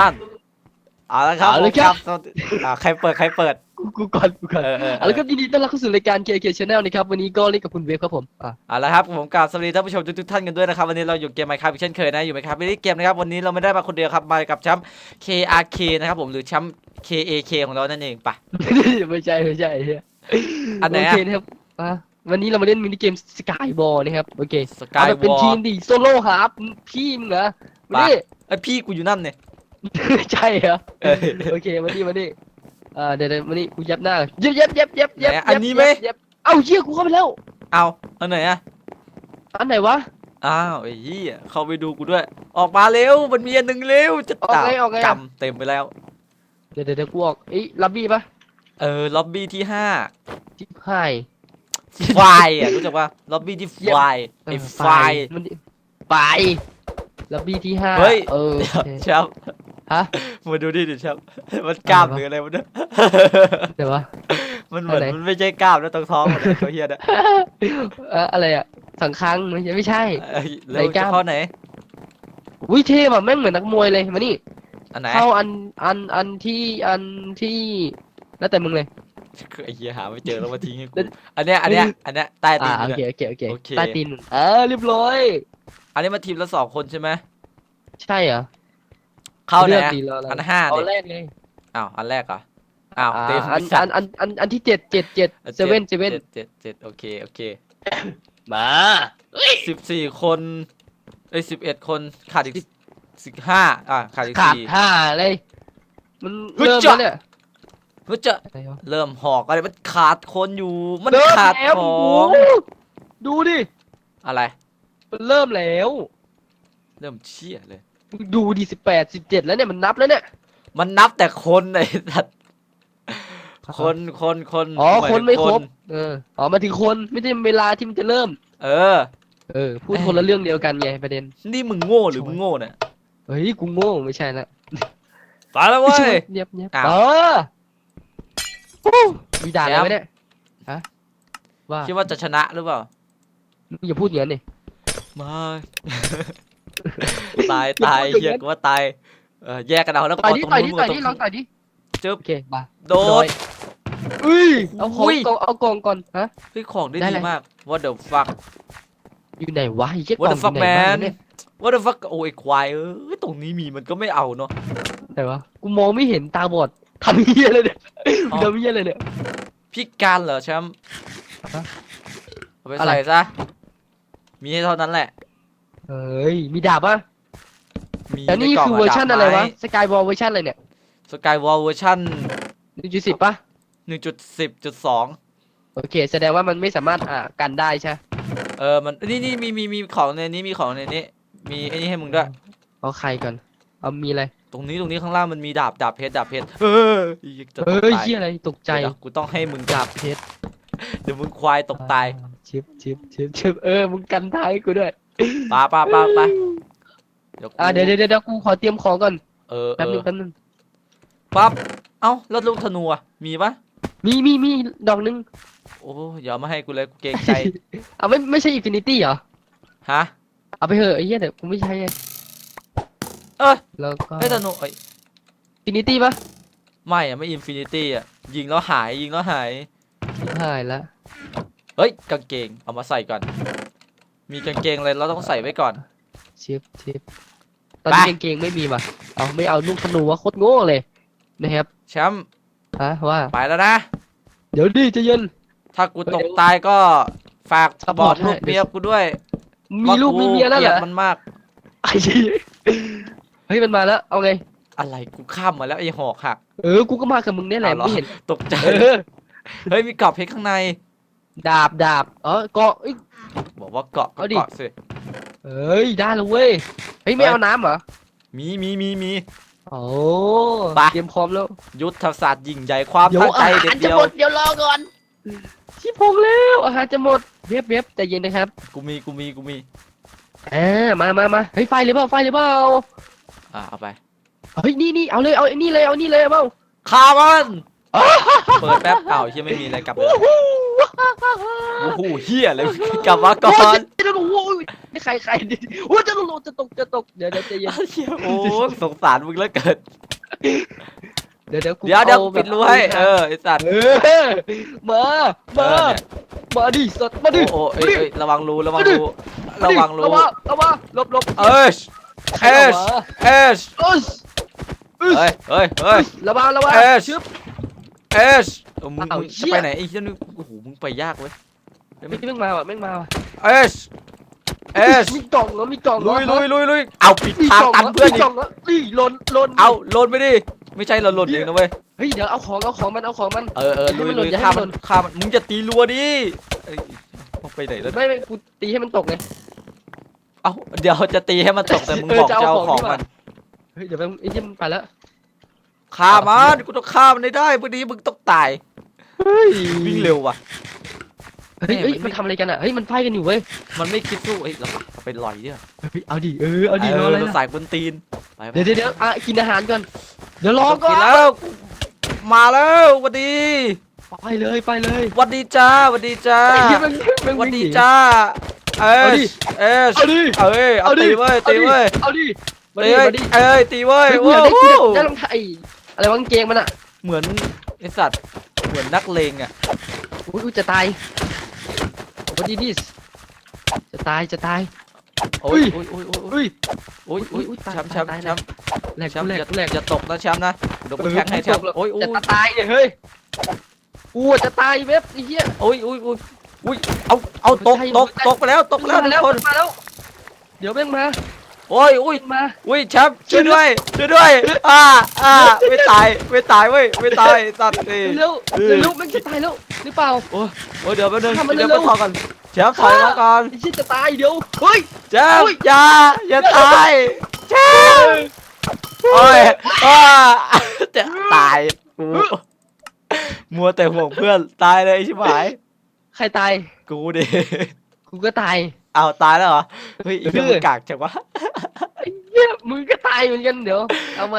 บ้านเอาละครับเอาเลยผมครับสวัสดีอ่าใครเปิดใครเปิด กูกูก่อนกูก่อนเออเออ เอาละครับยินดีต้อนรับเข้าสู่รายการ KK Channel นะครับวันนี้ก็เล่นกับคุณเวฟครับผมอะเอาละครับผมกราบสวัสดีท่านผู้ชมทุกๆท่านกันด้วยนะครับวันนี้เราอยู่เกมไมค์ครับเช่นเคยนะอยู่ไมค์ครับไม่ได้เกมนะครับวันนี้เราไม่ได้มาคนเดียวครับมากับแชมป์ KRK นะครับผมหรือแชมป์ KAK ของเรานั่นเองไปะ ไม่ใช่ไม่ใช่เฮียอันไหนโออะเคนะครับอะวันนี้เรามาเล่นมินิเกมสกายวอลนะครับโอเคสกายเอาแบบวเป็นอทีล มดิโซโล่ครับพี่มึงเหรอมาปะ ดิไอยพี่กูอยู่นั่นเนี่ย ใช่เหรอเออ โอเคมาดิมาดิอ่าเดี๋ยวเดี๋ยวมาดิกูยับหน้าเย็บเย็บเย็บเย็บเย็บไหนอันนี้ไหม เย็บเอ้าเชี่ยกูเข้าไปแล้วเอาอันไหนอะอันไหนวะ อ้าวไอ้เหี้ยเข้าไปดูกูด้วย ออกมาเร็วมันมีอันหนึ่งเร็วจะออกไงออกไงกำเต็มไปแล้ว เดี๋ยวเดี๋ยวเดี๋ยวกูออกเอ้ยลับบี้ปะเออล็อบบี้ที่ห้าจิ๊บหายไฟอะรู้จักว่าล็อบบี้ที่ไฟไอ้ไฟ มันไปลับบี้ที่ห้าเฮ้ย เออเดี๋ยวโอเค แชับ ฮะ มาดูดิดิแชับ มันกล้ามอะไรวะหรืออะไรวะเนี่ยเดี๋ยววะ มันเหมือนอะไร มันไม่ใช่กล้ามนะตรงท้องมันเนี่ยตัวเฮียนะเอ่ออะไรอะสังคังไม่ใช่ไม่ใช่ เอ้ยแล้วไหนกจะล้าม เข้าไหนวิเทพอะแม่งเหมือนนักมวยเลยมานี่อันไหนเข้าอันอันอันที่อันที่แล้วแต่มึงเลยคือไอ้เฮียหาไม่เจอแล้วมาทิ้งให้กูอันเนี้ยอันเนี้ยอันเนี้ยใต้ตีอ่านโอเนี่ยเคโอเคโอเคโอเค ใต้ตีนมึงอ่าเรียบร้อย อันนี้มาทีมละสองคนใช่ไหมใช่เหรอ เข้าไหนลือกอะดีรออะไรอันห้าเอาเนี่ยแรกเลยอ้าวอันแรกเหรออ้าวอ่าเต็มอันอันอันอันอันที่เจ็ดเจ็ดเจ็ดเซเว่นเซเว่นเจ็ดเจ็ดโอเคโอเคมาสิบสี่คนเอ้ยสิบเอ็ดคนขาดอีกสิบห้าอะขาดอีกขาดสี่ห้าเลยมันฮึดเริ่มจ๊ะแล้วเนี่ยเฮ้ยจะอะไรวะเริ่มหอกอะไรมันขาดคนอยู่ มันเริ่มขาดแล้วขโอ้อโหงดูดิ อะไร มันเริ่มแล้ว เริ่มเชี่ยเลย ดูดิสิบแปดสิบเจ็ดแล้วเนี่ยมันนับแล้วเนี่ย มันนับแต่คนไอ้สัตว์คนคนคนอ๋อหายคนถึงไม่ครบ เออ อ๋อมาถึงคนไม่ใช่เวลาที่มันจะเริ่ม เออ เออ พูดคนละเรื่องเดียวกันไงประเด็น นี่มึงโง่หรือมึงโง่เนี่ยเฮ้ยกูโง่ไม่ใช่ละตายแล้วเว้ย เงียบเงียบอ้าว เออโอ้มีด่าอะไรไหมเนี่ย ฮะ ว่าคิดว่าจะชนะหรือเปล่า มึงอย่าพูดอย่างนั้นดิไมา ตายตายอย่าพูดอย่างนั้นเฮียกูว่าตายเออแยกกันเอาแล้วต่อยดิตรงต่อยนู้ดินต่อยตรดิงลองต่อยดิจึ๊บโอเคมาโดนเอ้ยเอาของอุ้ยก่อนเอากล่องก่อนฮะเฮ้ยของได้ได้ดีเลยมาก what the fuck อยู่ไหนวะไอ้เหี้ยก what ล่อ the ง fuck อยู่ไหนบ้าง man เนี่ย what the fuck โอ้ยควายเอ้ยตรงนี้มีมันก็ไม่เอาเนาะไหนวะกูมองไม่เห็นตาบอดทำเหี้ยอะไรเนี่ยอ๋อทำเหี้ยอะไรเนี่ยพิการเหรอแชมป์ฮะเอาไปอะไรใส่ซะมีให้เท่านั้นแหละ เฮ้ย มีดาบปะมีแล้วนี่ใกล่งคือเวอร์ชันอะไรวะดาบสกายวอลเวอร์ชันอะไรเนี่ยสกายวอลเวอร์ชันหนึ่งจุดสิบปะหนึ่งจุดสิบจุดสองโอเค แสดงว่ามันไม่สามารถอ่ากันได้ใช่เออมันนี่นี่มีมีมีของในนี้มีของในนี้ มีไอ้นี่ให้มึงด้วยเอาใครก่อนเอามีอะไรตรงนี้ตรงนี้ข้างล่างมันมีดาบดาบเพชรดาบเพชรเอออีกจะตกเฮ้ยตายเหียอะไรตกใจเดี๋ยวกูต้องให้มึงดาบเพชรเดี๋ยวมึงควายตกตายอ่ชิบชิบชิบชิบเออมึงกันท้ายกูด้วย ปาปาปาปาเดี๋ยวกูอ่าเดี๋ยวเดี๋ยวเดี๋ยวกูขอเตรียมของก่อนเออเอแป๊บนึองแป๊บนึงปั๊บเอ้าแล้วลูกธนูอะมีปะมีมีมีดอกนึงโอ้อย่ามาให้กูเลยกูเกรงใจเอาไม่ไม่ใช่อินฟินิตี้เหรอ ฮะ เอาไปเถอะไอ้เหี้ยเดี๋ยวกูไม่ใช้ไงเอ้ย แล้วก็ให้ธนูเอ้ยอินฟินิตี้ปะไม่อะไม่อินฟินิตี้อะยิงแล้วหายยิงแล้วหาย ชิบหายละเฮ้ยกางเกงเอามาใส่ก่อน มีกางเกงอะไรเราต้องใส่ไว้ก่อน ชิบชิบตอนนี้ไปกางเกงไม่มีว่ะเอาไม่เอาลูกธนูวะโคตรโง่เลยนะครับแชมป์ฮะว่าไปแล้วนะ เดี๋ยวดิใจะเย็น ถ้ากูตกตายก็ฝากซัพบพออร์กตให้ลูกเมียกูด้วยมีลูกมีเมียแล้วเหรกอลีดมันมากไอ้เหี้ยเฮ้ยมันมาแล้วเอาไงอะไรกูข้ามมาแล้วไอ้หอกหักเออกูก็มากับมึงเนี่ยแหละเอาเหรอไม่เห็นตกใจเออเฮ้ยมีกรอบเพชรข้างใน ดาบดาบเออเกาะเอ้ย บอกว่าเกาะก็เอาดิ เกาะสิ เอ้ยได้แล้วเว้ยเฮ้ยไม่เฮ้ยเอาน้ำเหรอมีมีมีมี โอ้ไป เตรียมพร้อมแล้วยุทธศาสตร์ยิ่งใหญ่ความเดี๋ยวตั้งใจอาเด็หารดจะเดียหวมดเดี๋ยว รอก่อนชิพงแล้วอาหารจะหมดเว็บเว็บใจเย็นนะครับกูมีกูมีกูมี อ่ามามามาเฮ้ยไฟเลยเปล่าไฟเลยเปล่าอะเอาไปเฮ้ยนี่นี่เอาเลยเอาไอ้นี่เลยเอานี่เลยเอาเปล่าฆ่ามันเปิดแป๊บเอ้าเฮียไม่มีอะไรกลับเลยวู้ฮู้ โอ้โหเฮียเลยกลับมาก่อนเดี๋ยวโอ้ยใครใครดิโอ้ยจะลงจะตกจะตกเดี๋ยวเดี๋ยวใจเย็นเหี้ยโอ้สงสารมึงแล้วเกินเดี๋ยวเดี๋ยวกูเดี๋ยวเดี๋ยวอาแบบปิดรูให้เออไอสัตว์เออมาเอมาอเนี่ยมาดิสัตว์มาดิโอ้โหเอ้ยเอ้ยระวังรูระวังรูมาดิระวังรูระวังระวังหลบหลบเอ้ยใครออกมาเอ้ยเอ้ยเฮ้ยเฮ้ยเฮ้ยระวังระวังเอ้ยชึบเอ้ย เออมึงอ้าวมึงเหี้จะย ไปไหนไอ้เหี้ยนี่โอ้โหมึงไปยากเว้ยไม่แม่งมาว่ะแม่งมาว่ะเอ้ยเอ้ยมีกล่องเหรอมีกล่องเหรลุอยลุยลุยลุยเอาปิดมีทางกล่องตันเหรอเพื่อนมีอีกล่อกงเหรออีหล่นหล่นเอาโลนไปดิไม่ใช่เราหล่นเองนะเว้ยเฮ้ยเดี๋ยวเอาของเอาของมันเอาของมัน เออเออลุยให้มันหล่ลุยนอย่าให้ฆ่ามัมันนหล่นฆ่ามันมึงจะตีรัวดิเอ้ยเอาไปไหนแล้วไม่ไม่กูตีให้มันตกไง เอ้าเดี๋ยวจะตีให้มันตกแต่มึงเออบอกจะจะเอาเอาขขอองงดีกว่ามันเฮ้ยเดี๋ยวไปไอ้ยี่มันไปแล้วฆ่ามันกูต้องฆ่ามันให้ได้พอดีมึงต้องตายเฮ้ยวิ่งเร็วว่ะเฮ้ยเฮ้ยแม่งมันมันทำอะไรกันอะเฮ้ยมันไฟกันอยู่เว้ยมันไม่คิดสู้เอ้ยเราไปลอยเนี่ยเฮ้ยเอาดิเออเอาดิรออะไรเราล่ะใส่บนตีนไปไปเดี๋ยวเดี๋ยวเดี๋ยวอะกินอาหารก่อนเดี๋ยวรอก่อกินนแล้ว มาแล้วหวัสดีไปเลยไปเลยหวัสดีจ้าหวัสดีจ้าไอ้เหี้ยมันมันหวัสวิ่งดีหนีจ้าเอเอาสดิเอสเอาดิเอ้ยเอาตีเว้ยตีเว้ยเอาดิมาตีดิเว้ยมาดิเอ้ยตีเว้ยเฮ้ยกูว้าอยากได้กูอยากวได้รองเท้าไอ้อะไรวะกางเกงมันอะเหมือนไอสัตว์ เหมือนนักเลงอะอุ้ยอุ้ยจะตายวันดีดิสจะตายจะตายโอ้ยอุ้โอ้ยยโอ้ยโอ้ยอุ้ยโอ้ยอุ้ยตายแชมป์แชมป์ตายแชมป์แหลกแชกูมป์แหลอกย่ากูแหลกอย่าตกนะแชมป์นะเดี๋ยวกูเออแทงให้แชมป์กูตกโอ้ยโอ้ยจะตายเนี่ยเฮ้ยกูอะจะตายเว็บไอ้เหี้ยโอ้ยโอ้ยโอ้ยโอ้ยเอาเอาตกใช่ตกใช่ตกไปแล้วตกไปแล้วมาทุแล้กวคนมาแล้วเดี๋ยวแม่งมา โอ้ยโอ้ยแม่งมาอุ้ยแชมป์ช่วยด้วยช่วยด้วยอ่าอ่าไม่ตายไม่ตายเว้ยไม่ตายสัตว์เอ้ยเร็วเออเร็วแม่งจะตายแล้วหรือเปล่าโอ้ยเดี๋ยวแป๊บนึงทำมันเดี๋ยวเร็ไปวพอกันแชมป์ถอยมาก่อนไอ้เหี้ยจะตายเดี๋ยวเฮ้ยแชมอุ๊ป์ยอย่าอย่าตายแชมป์โอ้ยอ่าจะตายกูมัวแต่ห่วงเพื่อนตายเลยใช่ไหมใครตายกูดิกูก็ตาย เอาตายแล้วเหรอ เฮ้ยไอีกเออมันกากจังวะ ไอ้เหี้ยมึงก็ตายเหมือนกันเดี๋ยวเอาไหม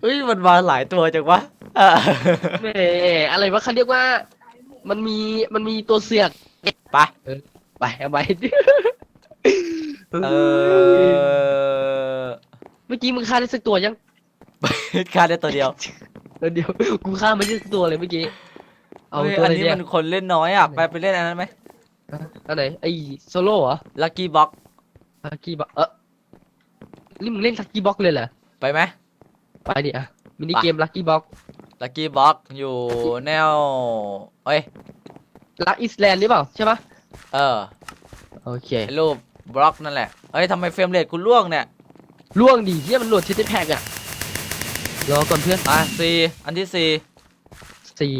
เฮ้ยมันมาหลายตัวจังวะอะแหมอะไรวะเขาเรียกว่า มันมีมันมีตัวเสือกไป ไปเอาไปเออเมื่อกี้มึงฆ่าได้สักตัวยังฆ่าได้ตัวเดียวเออเดี๋ยวกูฆ่าไม่ได้สักตัวเลยเมื่อกี้เอาเฮ้ยตัวอันอะไรนี้เนี่ยมันคนเล่นน้อยอะ ไปไปเล่นอันนั้นไหม อันไหนไอ้โซโล่เหรอลักกี้บ็อกลักกี้บ็อกเออนี่มึงเล่นลักกี้บ็อกเลยเหรอไปไหมไปดิอะมินิไปเกมลักกี้บ็อกลักกี้บ็อกอยู่แนวเอ้ยลักอิสแลนด์หรือเปล่าใช่ปะเออโอเคไอ้รูปบล็อกนั่นแหละเอ้ยทำไมเฟรมเรทกูล่วงเนี่ยล่วงดีเฮียมันโหลดทิสแพ็กอะรอก่อนเพื่อนอะสี่อันที่สี่สี่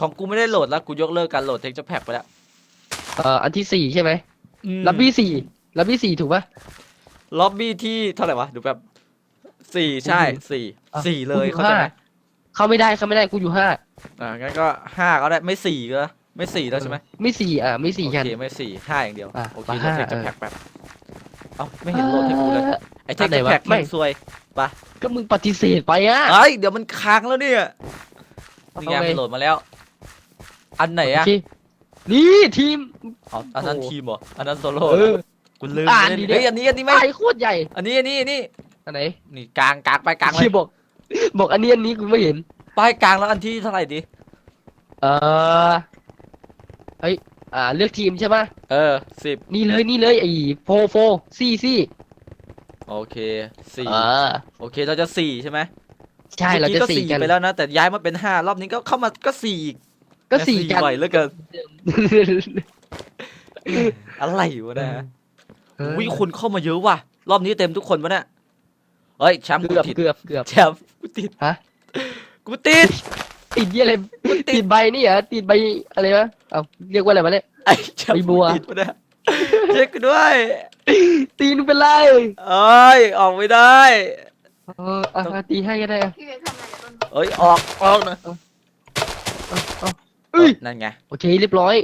ของกูไม่ได้โหลดแล้วกูยกเลิกการโหลดเทคเจอร์แพ็กไปแล้ว เอ่ออันที่สี่ใช่ไหมอืมลับบี้สี่ลับบี้สี่ถูกปะ ล็อบบี้ที่เท่าไหร่วะดูแบบสี่ใช่กูอยู่สี่อะสี่เลยกูอยู่เข้าใจไหมห้า เข้าไม่ได้เข้าไม่ได้กูอยู่ห้าอ่างั้นก็ห้าก็ได้ไม่สี่ก็ไม่สี่แล้วใช่ไหมไม่สี่อะไม่สี่โอกัน เคไม่สี่ห้าอย่างเดียวอะโอเคมาโหลดห้า เทคเจอร์เออแพ็กแบบเอ้าไม่เห็นโหลดให้กูเลยอ่อ ไอ้เทอัคนเจไหนอร์วะแพ็กไม่แม่งซวยก็มึงปฏิเสธไปอะเอ้ยเดี๋ยวมันค้างแล้วเนี่ยนี่ไงเอาไงมันโหลดมาแล้ว อันไหนอะโอเค นี่ทีมอ๋ออันนั้นโอ้ทีมเหรออันนั้นโซโล่เออกูลืมอ่านเล่นดิ เฮ้ยอันนี้อันนี้ไม่ไอ้โคตรใหญ่อันนี้อันนี้อันนี้อันไหนนี่กลางกลางไปกลางไปที่บอก บอกอันนี้อันนี้กูไม่เห็น ไปกลางแล้วอันที่เท่าไหร่ดีเออเฮ้ยอ่าเลือกทีมใช่ปะเออสิบนี่เลยนี่เลยไอ้โฟโฟซี่ซี่โอเคสี่เออโอเคเราจะสี่ใช่ไหมใช่เราจะมื่อสี่ก็กัน ไปแล้วนะแต่ย้ายมาเป็นห้ารอบนี้ก็เข้ามาก็สี่อีก ก็สี่กันบ่อยเหลือเกินอะไรวะเนะเออวิคนเข้ามาเยอะว่ะ รอบนี้เต็มทุกคนวะเนี่ยเฮ้ยแชมป์กูเกือบติดเกือบเกือบแชมป์กูติดฮะกูติดติดยี่อะไรกูติติดดใบนี่เหรอติดใบอะไรวะเอาเรียกว่าอะไรวะเนี่ยไอ้แชมป์ไอ้บัวกูติดวะเนี่ยเช็คกูด้วยตีนเป็นไรเอ้ยออกไม่ได้เอออะตีให้ก็ได้อะพี่เวฟทำอะไรต้นเอ้ยออกออกนะเอา เอาเอ้ย นั่นไง โอเคเรียบร้อย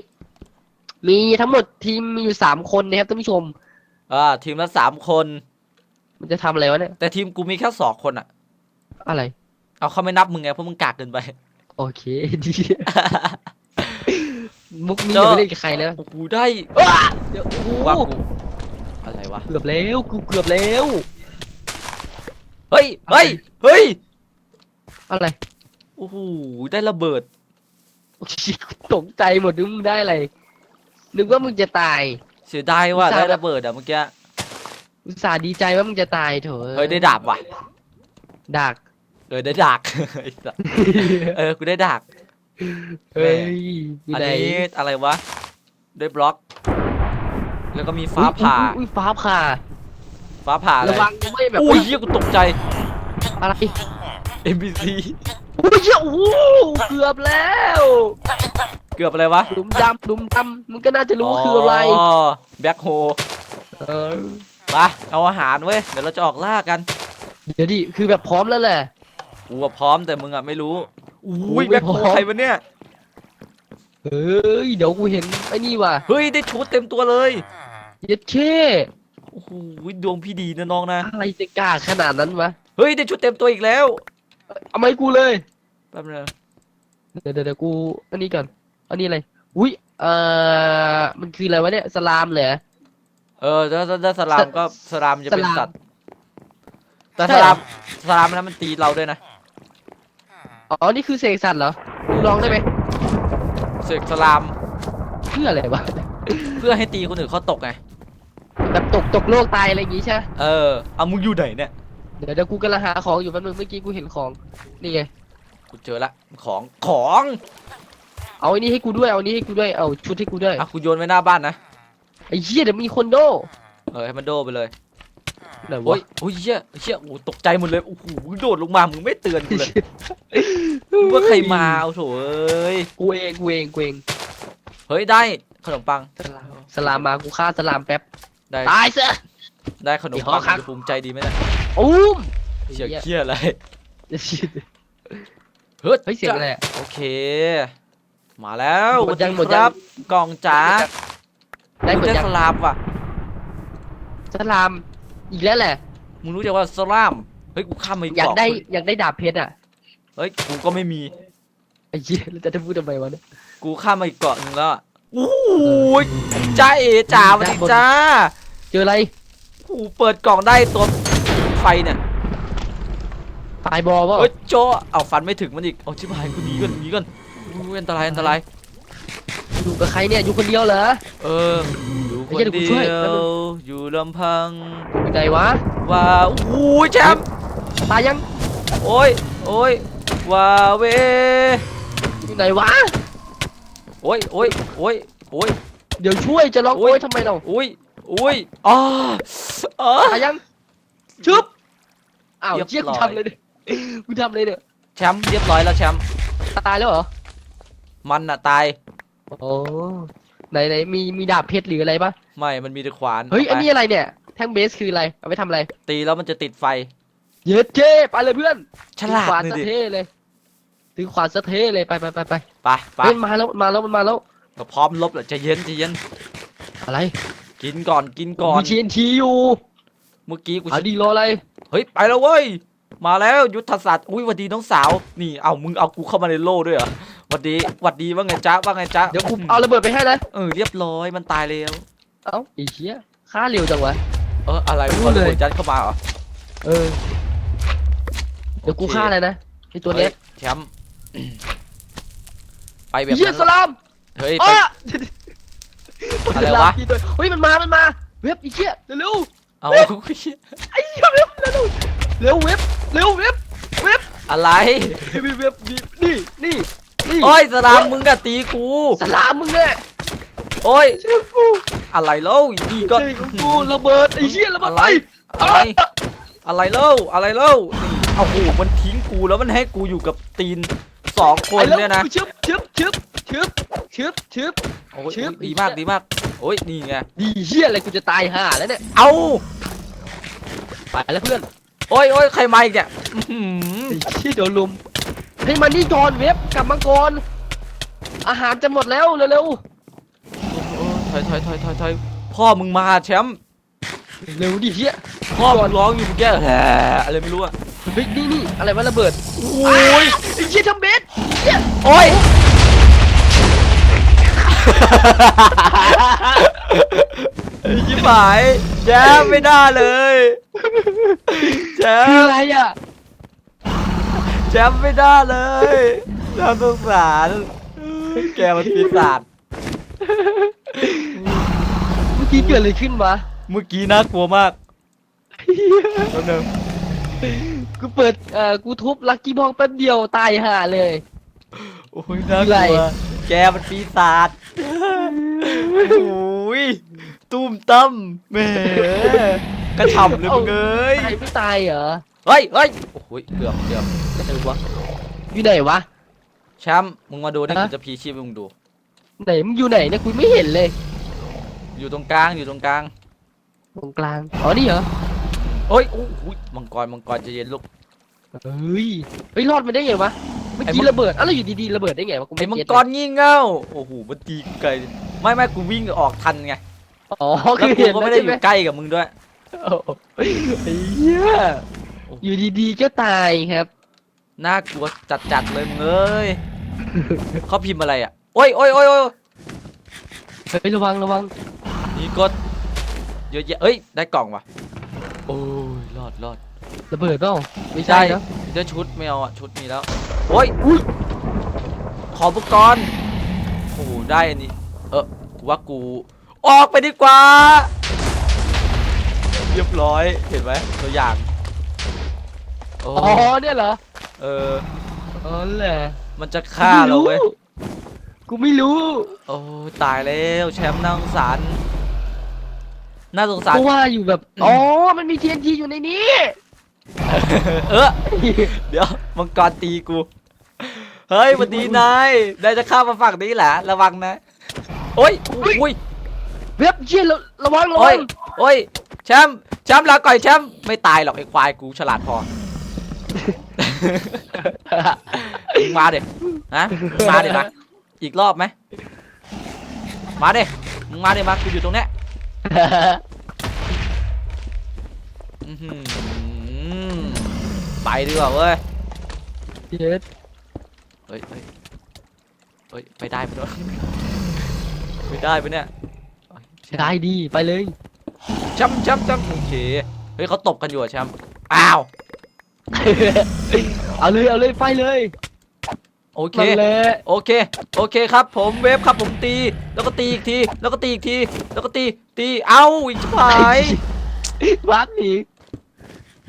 มีทั้งหมดทีมมีอยู่สามคนนะครับท่านผู้ชม อ่า ทีมละสามคน มันจะทำอะไรวะเนี่ยแต่ทีมกูมีแค่สองคนอะ อะไร เอาเขาไม่นับมึงไงเพราะมึงกากเกินไป โอเคดีมมุกนี้เจออย่าไปเล่นกับใครนะโอ้โหได้ว้าเดี๋ยวโอ้โหว่ากูอะไรวะ เกือบแล้วกูเกือบแล้ว เฮ้ย เฮ้ย เฮ้ย อะไร โอ้โห ได้ระเบิด ตกใจหมดนึกมึงได้อะไรนึกว่ามึงจะตาย เสียดายว่ะอุตส่าห์ได้ระเบิดอะเมื่อกี้ อุตส่าห์ดีใจว่ามึงจะตายเถอะเฮ้ยได้ดาบว่ะ ดัก เออได้ดาบ ไอ้สัสเออกูได้ดาบ เฮ้ยอยู่อันไหนนี้อะไรวะ ได้บล็อก แล้วก็มีฟ้าผ่า อุ๊ยอุ๊ยฟ้าผ่า ฟ้าผ่าอะไรระวังไม่แบบอุ้ยเฮียกูตกใจ อะไร NPC อุ้ยเหี้ยโอ้โหเกือบแล้ว เกือบอะไรวะหลุมดำหลุมดำมึงก็น่าจะรู้ว่าคืออะไรอ๋อแบ็คโฮเออมาเอาอาหารเว้ย เดี๋ยวเราจะออกล่ากันเดี๋ยวดิ คือแบบพร้อมแล้วแหละ กูอะพร้อมแต่มึงอะไม่รู้อุ้ยไม่แบ็คโฮพร้อม ใครวะเนี่ย เฮ้ย เดี๋ยวกูเห็นไอ้นี่ว่ะเฮ้ย ได้ชุดเต็มตัวเลย เย็ดเช่โอ้โหดวงพี่ดีนะน้องนะ อะไรจะกล้าขนาดนั้นวะ เฮ้ย ได้ชุดเต็มตัวอีกแล้ว เอาไมาให้กูเลย แป๊บนึงเดี๋ยวเดี๋ยวเดี๋ยวกูอันนี้ก่อนอันนี้อะไรอุ้ยเอ่อมันคืออะไรวะเนี่ยสลามเหรอ เออถ้าถ้าถ้าสลามก็สลามจะเป็นสลาม สัตว์ แต่ใช่สเหรอลามสลามนั้นมันตีเราด้วยนะอ๋อนี่คือเสกสัตว์เหรอกูลองได้ไหมเสกสลามเพื่ออะไรวะเพื่อให้ตีคนอื่นเขาตกไง แบบตกตกโลกตายอะไรอย่างงี้ใช่ไหมเออเอามึงอยู่ไหนเนี่ย เดี๋ยวเดี๋ยวกูกำลังหาของอยู่แป๊บนึงเมื่อกี้กูเห็นของนี่ไง กูเจอละของของเอาไอ้นี่ให้กูด้วยเอาอันนี้ให้กูด้วยเอาชุดให้กูด้วยอะกูโยนไว้หน้าบ้านนะไอ้เหี้ยเดี๋ยวมีคนโดเออให้มันโดไปเลยไหนโอ้วะยโอ้ยเชี่ยเชี่ยโอ้ตกใจหมดเลยโอ้โหโดดลงมามึงไม่เตือนกูเลยมึงว่าใครมาเอาโถเอ้ยกูเองกูเองกูเองเฮ้ยได้ขนมปังสลามสลามมากูฆ่าสลามแป๊บได้ตายซะ ได้ขนมเดี๋ยวปังครับจะภูมิใจดีไหมเนะ อุ้มเชี่ยเหี้ย เชี่ยอะไรเฮ้ยเฮ้ยเสียงอะไรอะ โอเค มาแล้วหมดยังสหมวัดสยัง ครับกล่องจ๋าได้หมดรู้จักยังสลามว่ะ สลาม อีกแล้วแหละ มึงรู้จักว่าสลาม เฮ้ย กูข้ามมาอีกอยากเกาะได้อยากได้ดาบเพชรอะเฮ้ย กูก็ไม่มี ไอ้เหี้ยแล้วจะพูดทำไมวะเนี่ย กูข้ามมาอีกเกาะหนึ่งแล้วอะโอ้ยจ้าเอจ๋าสวัสดีจ้า เจออะไร กูเปิดกล่องได้ตัวไฟเนี่ย ตายบอลวะเฮ้ยโจเอาฟันไม่ถึงมันอีกเอาชิบหายกูหนีก่อนหนีก่อนอู้อันตรายอันตรายอยู่กับใครเนี่ยอยู่คนเดียวเหรอ เอออยู่คนไอ้เหี้ยเดี๋ยวกูเดีช่วยยแป๊บนึวงอยู่ลำพังอยู่ไหนวะว้าวอู้ยแชมป์ตายยังโอ้ยโอ้ยว้าเวอยู่ไหนวะโอ้ยโอ้ยโอ้ยโอ้ยเดี๋ยวช่วยจะร้องโอ้โอ้ยยทำไมเราโอ้ยโอ้ยอ๋ออ๋อตายยังชึบอ้าวเรียบเชี่ยกูร้อยทำเลยเนี่ยกูทำเลยเนี่ยแชมป์เรียบร้อยแล้วแชมป์ตายแล้วเหรอ มันน่ะตาย โอ้ไหนไหนมีมีดาบเพชรหรืออะไรปะไม่ มันมีแต่ขวานเฮ้ยาไปอันนี้อะไรเนี่ย แท่งเบสคืออะไร เอาไปทำอะไร ตีแล้วมันจะติดไฟ เย็ดเจ้ไปเลยเพื่อนฉลาดถือขวานนี่สะดิเท่เลยถือขวานสะเท่เลยไปไปไปไปไปไปเฮ้ยมันมาแล้วมันมาแล้วมันมาแล้วก็พร้อมลบแหละใจะเย็นใจะเย็น อะไร กินก่อนกินก่อนมีทีนทีอยู่ เมื่อกี้กูเอาดีรออะไร เฮ้ยไปแล้วเว้ย มาแล้วยุทธศาสตร์อุ้ยหวัดดีน้องสาว นี่เอามึงเอากูเข้ามาในโล่ด้วยเหรอหวัดดีหวัดดีว่าไงจ๊ะว่าไงจ๊ะเดี๋ยวกูเอาระเบิดไปให้นะเออเรียบร้อยมันตายแล้วเอ้าไอ้เหี้ยฆ่าเร็วจังวะ เอออะไรรู้พอเลยระเบิดยัดเข้ามาเหรอเออเดี๋ยวกูโอเคฆ่าเลยนะไอ้ตัวเนี้ยฮ้แชมป์ไปแบบเหี้ยนั้นสลามเฮ้ยอ้ไปาอะไรวะสลามพี่ด้วยเฮ้ยมันมามันมา เว็บไอ้เหี้ยเร็วเอาๆไอ้เหี้ยเว็บเร็วๆ เร็วเว็บเร็วเว็บเว็บอะไรเว็บเว็บนี่นี่นี่โอ้ยสลามมึงก็ตีกูสลามมึงเนี่ยโอ้ยเชื่อกูอะไรเล่านี่ก็เชื่อกูระเบิดไอ้เหี้ยระเบิดอะไรไปอะไรอะไรเล่าอะไรเล่านี่เอาโหมันทิ้งกูแล้วมันให้กูอยู่กับตีนสองคนเนี่ยนะชึบชึบชึบชึบชึบชึบโอ้ยชึบดีมากดีมากโอ้ยนี่ไงดีเหี้ยอะไรกูจะตายห่าแล้วเนี่ยเอาไปแล้วเพื่อน โอ้ยโอ้ยใครมาอีกเนี่ยอื้อหือไอ้เหี้ยโดนลุมให้มันนี่ก่อนเว็บกลับมาก่อนอาหารจะหมดแล้วเร็วถอยถอยถอยถอยถอยพ่อมึงมาแชมป์ๆเร็วดิเหี้ยพ่อมึงร้องอยู่เมื่อกี้แหมอะไรไม่รู้อะเฮ้ยนี่นี่อะไรวะระเบิดโอ้ยไอ้เหี้ยทำเบสเหี้ยโอ้ยไอ้ชิบหายแชมป์ไม่ได้เลย แชคือมป์อะไรอะแชมป์ไม่ได้เลยน่าสงสารแกมันปีศาจเมื่อกี้เกิดอะไรขึ้นวะเมื่อกี้น่ากลัวมากแป๊บนึงกูเปิดเอ่อกูทุบลักกี้บองแป๊บเดียวตายห่าเลย โอ้ยน่ากอะไรลัวแกมันปีศาจโอ้ยตุ้มตั้มแหม กระฉ่ำเลยมึงเอ้ยตายไม่ตายเหรอ เฮ้ยเฮ้ยโอ้ยเกือบเกือบไหนวะอยู่ไหนวะ แชมป์มึงมาดูนี่ฮะ กูจะพีชีพให้มึงดู ไหนมึงอยู่ไหนเนี่ยกูไม่เห็นเลย อยู่ตรงกลางอยู่ตรงกลางตรงกลาง อ๋อ นี่เหรอโอ้ยโอ้ยมังกรมังกรใจะเย็นลูก เฮ้ย เฮ้ย รอดมาได้ไงวะ เมื่อไอ้กี้มังระเบิดอ้าวแล้วอยู่ดีๆระเบิดได้ไงวะ กูไอ้ไม่มังเก็ตกรงี่เง่าโอ้โหมันตีกูไกลไม่ไม่กูวิ่งออกทันไงอ๋อ แล้คืวอกูเห็นก็แล้วไม่ได้ใช่อไหมยู่ใกล้กับมึงด้วย โอ้โหไอ้เหี้ยอยู่ดีๆก็ตายครับ น่ากลัวจัดจัดๆเลยมึงเอ้ยเขาพิมพ์อะไรอะ โอ้ยโอ้ยโอ้ยโอ้ยเฮ้ยระวังระวัง นี่กดเยอะแยะเอ้ย ได้กล่องว่ะ โอ้ย รอดรอดระเบิดเปล่าไม่ใช่เนอะเดี๋ยวชุดไม่เอาอะ ชุดมีแล้ว โอ้ยอุ้ย ขออุปกรณ์โอ้โหได้อันนี้ เออกูว่ากู ออกไปดีกว่า เรียบร้อยเห็นไหมตัวอย่างโอ้อ๋อเนี่ยเหรอเออ อ๋อแหละมันจะฆ่าเราเว้ยกูไม่รู้โอ้ตายแล้วแชมป์น่าสงสารน่าสงสาร เพราะว่าอยู่แบบอ๋อมันมี TNT อยู่ในนี้ เออ เดี๋ยวมังกรตีกู เฮ้ยวันดีนายนายจะข้ามมาฝั่งนี้แหละระวังนะ โอ้ยอุ้ย เว็บเชี่ยระระวังระโอ้วัยงโอ้ยแชมป์แชมป์ลาก่อยแชมป์ไม่ตายหรอกไอ้ควายกูฉลาดพอ มึงมาเด็ฮะมึงมาเด็มาอีกรอบไหมมาเด็มึงมาเด็มากูอยู่ตรงเนี้ยอื้อหือไปดีกว่าเว้ย เย็ดเฮ้ยเฮ้ยเฮ้ย ไปได้ปะเนี่ย ไม่ได้ปะเนี่ย ได้ดีไปเลยแชมป์แชมป์แชมป์โอเคเฮ้ยเขาตบกันอยู่อะแชมป์อ้าวเอาเลยเอาเลยไปเลยโอเค นั่นแหละโอเค โอเคครับ ผมเวฟครับผมตี แล้วก็ตีอีกที แล้วก็ตีอีกที แล้วก็ตี ตี เอ้าอีกชิบหายวัดหนี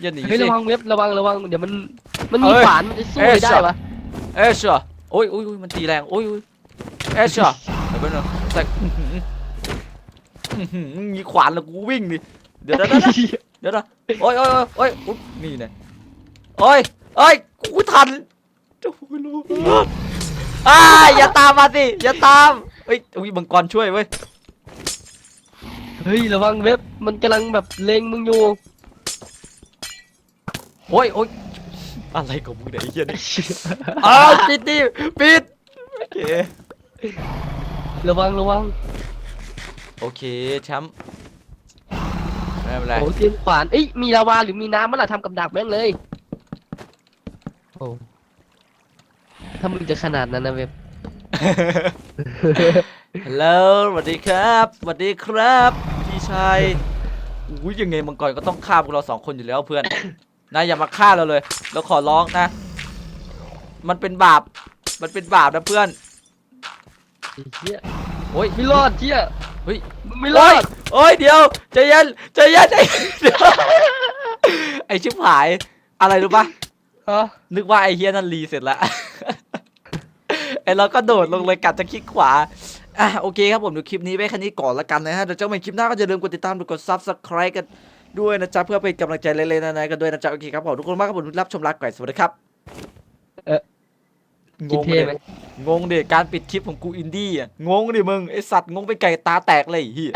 อย่าหนีเฮ้ยสิ ระวังเว็บระวังระวังเดี๋ยวมันมันมีเอ้ยขวานมันจะสู้เอ้ยไม่ได้สัตว์ปะเอชอะโอ้ยโอ้ยโอ้ยมันตีแรงโอ้ยโอ้ยเอชอะเดี๋ยวไปหน่อยแต่ อื้อหืออื้อหือมีขวานแล้วกูวิ่งดิเดี๋ยวเดี๋ยวเดี๋ยวเดี๋ยวเดี๋ยวโอ้ยโอ้ยโอ้ยโอ้ยอุ๊ยนี่เนี่ยโอ้ยโอ้ยกูทันโอ้ยลูกอ้ายอย่าตามมาสิอย่าตามเฮ้ยอุ้ยมังกรช่วยเว้ยเฮ้ยระวังเว็บมันกำลังแบบเล็งมึงอยู่โอ้ยโอ้ยอะไรของมึงเนี่ยไอ้เหี้ยนี่อ้าวปิดดิปิดโอเคระวังระวัง โอเคแชมป์ไม่เป็นไร โอ้เตรียมขวานเอ้ยมีลาวาหรือมีน้ำเมื่อไหร่ทำกับดักแม่งเลยโอ้ถ้ามึงจะขนาดนั้นนะเว็บ ฮัลโหลสวัสดีครับสวัสดีครับ พี่ชายอุ้ยยังไงมังกรก็ต้องฆ่าพวกเราสองคนอยู่แล้วเพื่อน นะอย่ามาฆ่าเราเลย เราขอร้องนะ มันเป็นบาป มันเป็นบาปนะเพื่อนไอ้เหี้ยโอ้ย ไม่รอดเชี่ย เฮ้ยมึงไม่รอโอ้ยดโอ้ยเดี๋ยวใจเย็นใจเย็นใจเดี๋ยวไอชิบหายอะไรรู้ปะฮะนึกว่าไอเฮียนั่นรีเสร็จแล้วไอเราก็โดดลงเลยกัดจะคลิกขวาอะโอเคครับผมดูคลิปนี้ไว้แค่นี้ก่อนละกันนะฮะเดี๋ยวเจ้าใหม่คลิปหน้าก็อย่าลืมกดติดตามกด subscribe กันด้วยนะจ๊ะเพื่อเป็นกำลังใจเล็กๆน้อยๆกันด้วยนะจ๊ะโอเคครับผมทุกคนมากครับผมที่รับชมรักก่อยสวัสดีครับเอ๊ะ งคิดงเท่เลยไหมงงดิการปิดคลิปของกูอินดี้อะงงดิมึงไอสัตว์งงไปไก่ตาแตกเลยไอ้เฮีย